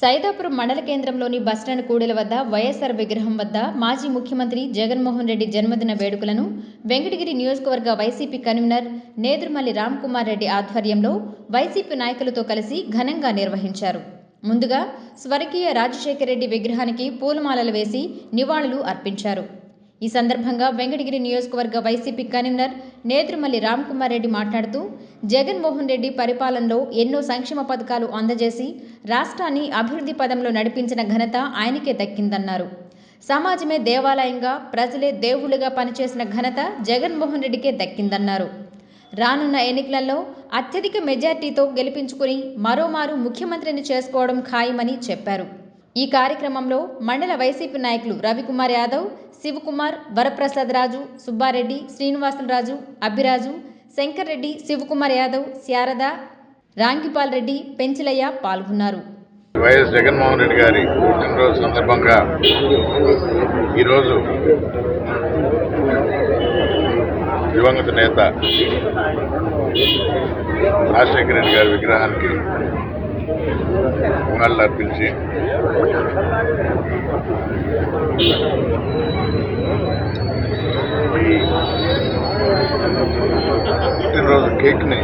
సైదాపురం మండల కేంద్రంలోని బస్టాండ్ కూడెల వద్ద వైఎస్ఆర్ విగ్రహం వద్ద మాజీ ముఖ్యమంత్రి జగన్మోహన్ రెడ్డి జన్మదిన వేడుకలను వెంకటగిరి నియోజకవర్గ వైసీపీ కన్వీనర్ నేదురుమల్లి రామ్కుమార్ రెడ్డి ఆధ్వర్యంలో వైసీపీ నాయకులతో కలిసి ఘనంగా నిర్వహించారు. ముందుగా స్వర్గీయ రాజశేఖర రెడ్డి విగ్రహానికి పూలమాలలు వేసి నివాళులు అర్పించారు. ఈ సందర్భంగా వెంకటగిరి నియోజకవర్గ వైసీపీ కన్వీనర్ నేత్రుమల్లి రామ్కుమార్ రెడ్డి మాట్లాడుతూ జగన్మోహన్ రెడ్డి పరిపాలనలో ఎన్నో సంక్షేమ పథకాలు అందజేసి రాష్ట్రాన్ని అభివృద్ధి పదంలో నడిపించిన ఘనత ఆయనకే దక్కిందన్నారు. సమాజమే దేవాలయంగా ప్రజలే దేవుళ్ళుగా పనిచేసిన ఘనత జగన్మోహన్ రెడ్డికే దక్కిందన్నారు. రానున్న ఎన్నికలలో అత్యధిక మెజార్టీతో గెలిపించుకుని మరోమారు ముఖ్యమంత్రిని చేసుకోవడం ఖాయమని చెప్పారు. ఈ కార్యక్రమంలో మండల వైసీపీ నాయకులు రవికుమార్ యాదవ్ శివకుమార్ వరప్రసాద్ రాజు సుబ్బారెడ్డి శ్రీనివాసులరాజు అభిరాజు శంకర్ రెడ్డి శివకుమార్ యాదవ్ శారద రాంకిపాల్ రెడ్డి పెంచిలయ్య పాల్గొన్నారు. వైఎస్ జగన్మోహన్ రెడ్డి గారి పుట్టినరోజు సందర్భంగా ఈరోజు దివంగత నేత రాజశేఖర రెడ్డి గారి విగ్రహానికి నివాళులు అర్పించి ఈ పుట్టినరోజు కేక్ని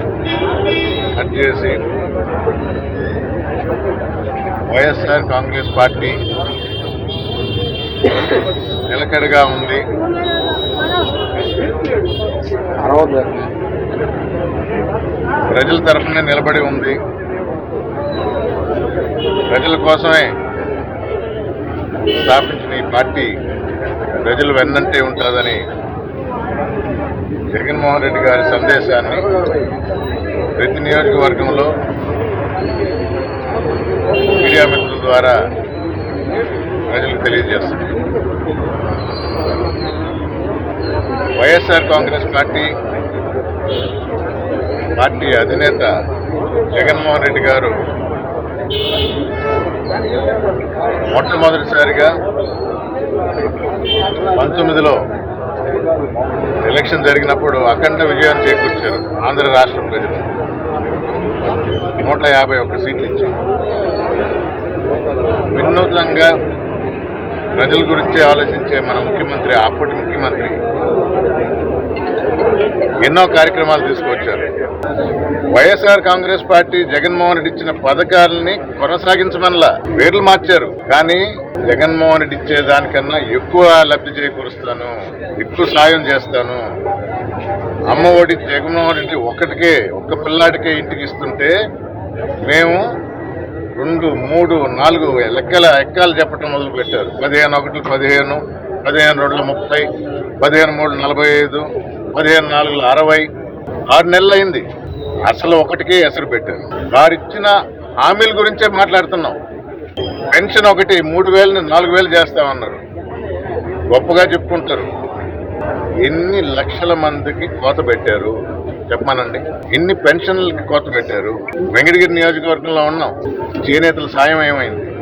కట్ చేసి వైఎస్ఆర్ కాంగ్రెస్ పార్టీ నిలకడగా ఉంది. ప్రజల తరఫున నిలబడి ఉంది. ప్రజల కోసమే స్థాపించిన ఈ పార్టీ ప్రజలు వెన్నంటే ఉంటుందని జగన్మోహన్ రెడ్డి గారి సందేశాన్ని ప్రతి నియోజకవర్గంలో మీడియా మిత్రుల ద్వారా ప్రజలకు తెలియజేస్తుంది వైఎస్ఆర్ కాంగ్రెస్ పార్టీ పార్టీ అధినేత జగన్మోహన్ రెడ్డి గారు మొట్టమొదటిసారిగా పంతొమ్మిదిలో ఎలక్షన్ జరిగినప్పుడు అఖండ విజయాన్ని చేకూర్చారు ఆంధ్ర రాష్ట్ర ప్రజలు. నూట యాభై ఒక్క సీట్లు ఇచ్చారు. వినూత్నంగా ప్రజల గురించి ఆలోచించే మన ముఖ్యమంత్రి అప్పటి ముఖ్యమంత్రి ఎన్నో కార్యక్రమాలు తీసుకొచ్చారు. వైఎస్ఆర్ కాంగ్రెస్ పార్టీ జగన్మోహన్ రెడ్డి ఇచ్చిన పథకాలని కొనసాగించమనలా పేర్లు మార్చారు. కానీ జగన్మోహన్ రెడ్డి ఇచ్చే దానికన్నా ఎక్కువ లబ్ధి చేకూరుస్తాను ఎక్కువ సాయం చేస్తాను. అమ్మ ఒడి జగన్మోహన్ రెడ్డి ఒక్కటికే ఒక్క పిల్లాడికే ఇంటికి ఇస్తుంటే మేము రెండు మూడు నాలుగు లెక్కల ఎక్కలు చెప్పడం మొదలుపెట్టారు. పదిహేను ఒకటి పదిహేను పదిహేను రెండు ముప్పై పదిహేను మూడు నలభై ఐదు పదిహేను నాలుగు అరవై ఆరు నెలలు అయింది అసలు ఒకటికే ఎసరు పెట్టారు వారు ఇచ్చిన హామీల గురించే మాట్లాడుతున్నాం. పెన్షన్ ఒకటి మూడు వేలని నాలుగు వేలు చేస్తామన్నారు. గొప్పగా చెప్పుకుంటారు. ఎన్ని లక్షల మందికి కోత పెట్టారు? చెప్పమానండి. ఎన్ని పెన్షన్లకి కోత పెట్టారు? వెంకటగిరి నియోజకవర్గంలో ఉన్నాం. చేనేతల సాయం ఏమైంది?